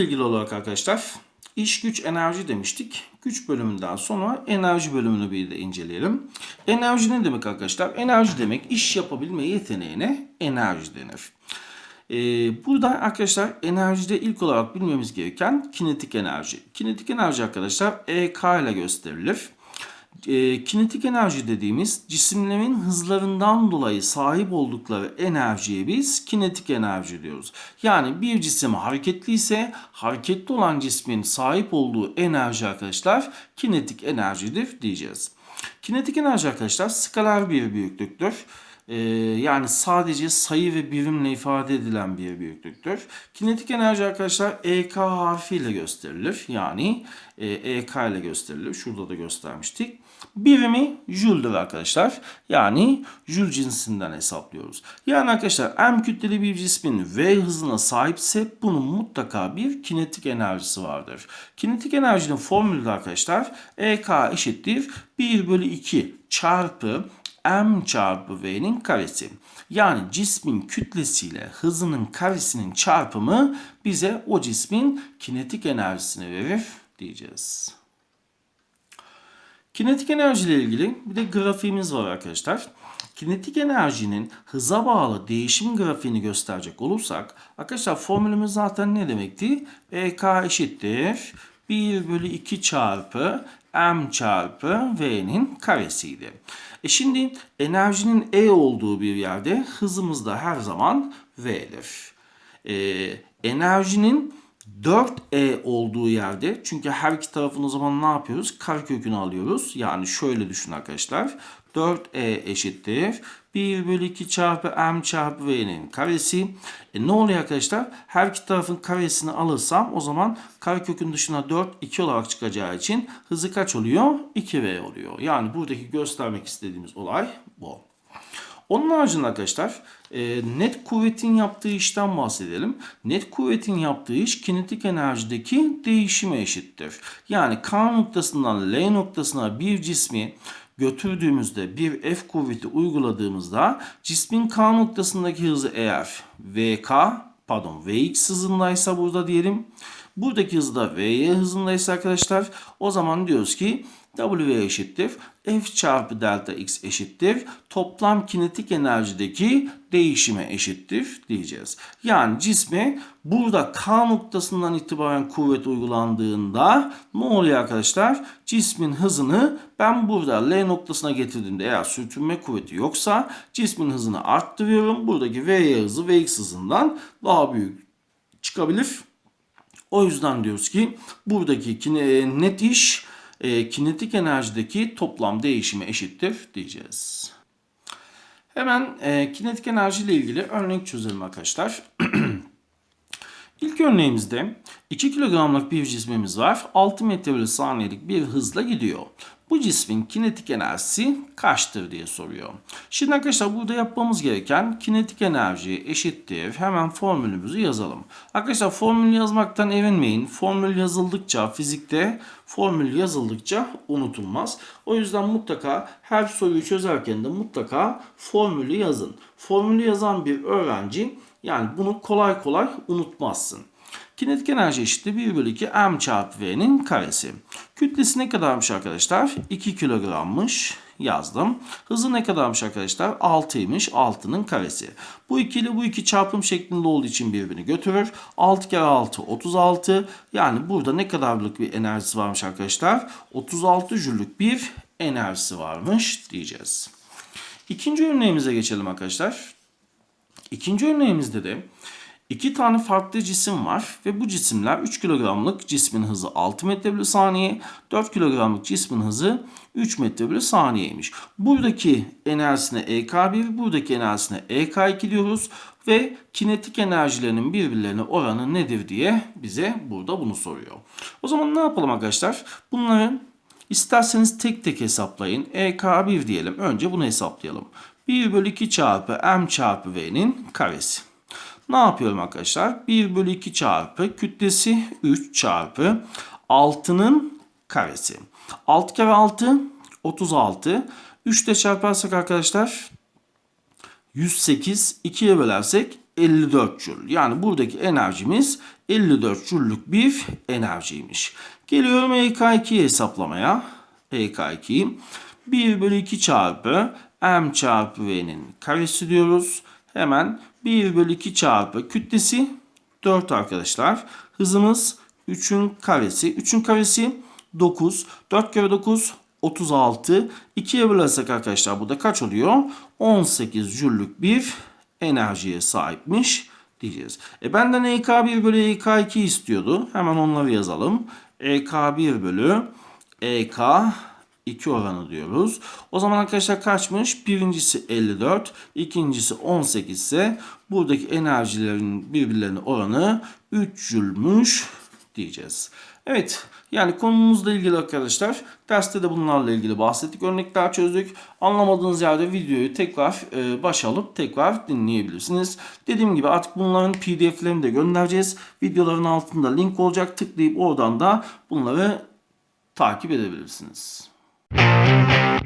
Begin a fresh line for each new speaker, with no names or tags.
ilgili olarak arkadaşlar iş güç enerji demiştik. Güç bölümünden sonra enerji bölümünü bir de inceleyelim. Enerji ne demek arkadaşlar? Enerji demek iş yapabilme yeteneğine enerji denir. Ee, burada arkadaşlar enerjide ilk olarak bilmemiz gereken kinetik enerji. Kinetik enerji arkadaşlar EK ile gösterilir. E, kinetik enerji dediğimiz cisimlerin hızlarından dolayı sahip oldukları enerjiye biz kinetik enerji diyoruz. Yani bir cisim hareketli ise hareketli olan cismin sahip olduğu enerji arkadaşlar kinetik enerjidir diyeceğiz. Kinetik enerji arkadaşlar skalar bir büyüklüktür. Ee, yani sadece sayı ve birimle ifade edilen bir büyüklüktür. Kinetik enerji arkadaşlar EK harfiyle gösterilir. Yani e, EK ile gösterilir. Şurada da göstermiştik. Birimi Joule'dur arkadaşlar. Yani Joule cinsinden hesaplıyoruz. Yani arkadaşlar M kütleli bir cismin V hızına sahipse bunun mutlaka bir kinetik enerjisi vardır. Kinetik enerjinin formülü de arkadaşlar EK eşittir 1 bölü 2 çarpı m çarpı v'nin karesi. Yani cismin kütlesiyle hızının karesinin çarpımı bize o cismin kinetik enerjisini verir diyeceğiz. Kinetik enerji ile ilgili bir de grafiğimiz var arkadaşlar. Kinetik enerjinin hıza bağlı değişim grafiğini gösterecek olursak arkadaşlar formülümüz zaten ne demekti? EK eşittir 1 bölü 2 çarpı m çarpı v'nin karesiydi. E şimdi enerjinin E olduğu bir yerde hızımız da her zaman V'dir. E, enerjinin 4E olduğu yerde çünkü her iki tarafın o zaman ne yapıyoruz? Karekökünü alıyoruz. Yani şöyle düşün arkadaşlar. 4E eşittir. 1 bölü 2 çarpı m çarpı v'nin karesi. E ne oluyor arkadaşlar? Her iki tarafın karesini alırsam o zaman karekökün dışına 4 2 olarak çıkacağı için hızı kaç oluyor? 2v oluyor. Yani buradaki göstermek istediğimiz olay bu. Onun haricinde arkadaşlar e, net kuvvetin yaptığı işten bahsedelim. Net kuvvetin yaptığı iş kinetik enerjideki değişime eşittir. Yani K noktasından L noktasına bir cismi götürdüğümüzde bir F kuvveti uyguladığımızda cismin K noktasındaki hızı eğer VK pardon Vx hızındaysa burada diyelim. Buradaki hızı da Vy hızındaysa arkadaşlar o zaman diyoruz ki W eşittir. F çarpı delta X eşittir. Toplam kinetik enerjideki değişime eşittir diyeceğiz. Yani cisme burada K noktasından itibaren kuvvet uygulandığında ne oluyor arkadaşlar? Cismin hızını ben burada L noktasına getirdiğimde eğer sürtünme kuvveti yoksa cismin hızını arttırıyorum. Buradaki Vy hızı Vx hızından daha büyük çıkabilir. O yüzden diyoruz ki buradaki net iş e, kinetik enerjideki toplam değişime eşittir diyeceğiz. Hemen e, kinetik enerji ile ilgili örnek çözelim arkadaşlar. İlk örneğimizde 2 kilogramlık bir cismimiz var. 6 metre bölü saniyelik bir hızla gidiyor. Bu cismin kinetik enerjisi kaçtır diye soruyor. Şimdi arkadaşlar burada yapmamız gereken kinetik enerji eşittir. Hemen formülümüzü yazalım. Arkadaşlar formül yazmaktan erinmeyin. Formül yazıldıkça fizikte formül yazıldıkça unutulmaz. O yüzden mutlaka her soruyu çözerken de mutlaka formülü yazın. Formülü yazan bir öğrenci yani bunu kolay kolay unutmazsın. Kinetik enerji eşittir 1 bölü 2 m çarpı v'nin karesi. Kütlesi ne kadarmış arkadaşlar? 2 kilogrammış yazdım. Hızı ne kadarmış arkadaşlar? 6'ymış. 6'nın karesi. Bu 2 ile bu 2 çarpım şeklinde olduğu için birbirini götürür. 6 kere 6 36. Yani burada ne kadarlık bir enerjisi varmış arkadaşlar? 36 jüllük bir enerjisi varmış diyeceğiz. İkinci örneğimize geçelim arkadaşlar. İkinci örneğimizde de iki tane farklı cisim var ve bu cisimler 3 kilogramlık cismin hızı 6 metre bölü saniye, 4 kilogramlık cismin hızı 3 metre bölü saniyeymiş. Buradaki enerjisine EK1, buradaki enerjisine EK2 diyoruz ve kinetik enerjilerinin birbirlerine oranı nedir diye bize burada bunu soruyor. O zaman ne yapalım arkadaşlar? Bunları isterseniz tek tek hesaplayın. EK1 diyelim. Önce bunu hesaplayalım. 1 bölü 2 çarpı m çarpı v'nin karesi. Ne yapıyorum arkadaşlar? 1 bölü 2 çarpı kütlesi 3 çarpı 6'nın karesi. 6 kere 6 36. 3 ile çarparsak arkadaşlar 108. 2'ye bölersek 54 joule. Yani buradaki enerjimiz 54 jüllük bir enerjiymiş. Geliyorum EK2'yi hesaplamaya. EK2 1 bölü 2 çarpı m çarpı v'nin karesi diyoruz. Hemen 1 bölü 2 çarpı kütlesi 4 arkadaşlar. Hızımız 3'ün karesi. 3'ün karesi 9. 4 kere 9 36. 2'ye bölersek arkadaşlar burada kaç oluyor? 18 jüllük bir enerjiye sahipmiş diyeceğiz. E benden EK1 bölü EK2 istiyordu. Hemen onları yazalım. EK1 bölü EK2 oranı diyoruz. O zaman arkadaşlar kaçmış? Birincisi 54, ikincisi 18 ise buradaki enerjilerin birbirlerine oranı 3 jülmüş diyeceğiz. Evet yani konumuzla ilgili arkadaşlar derste de bunlarla ilgili bahsettik. Örnekler çözdük. Anlamadığınız yerde videoyu tekrar e, baş alıp tekrar dinleyebilirsiniz. Dediğim gibi artık bunların pdf'lerini de göndereceğiz. Videoların altında link olacak. Tıklayıp oradan da bunları takip edebilirsiniz. Thank you.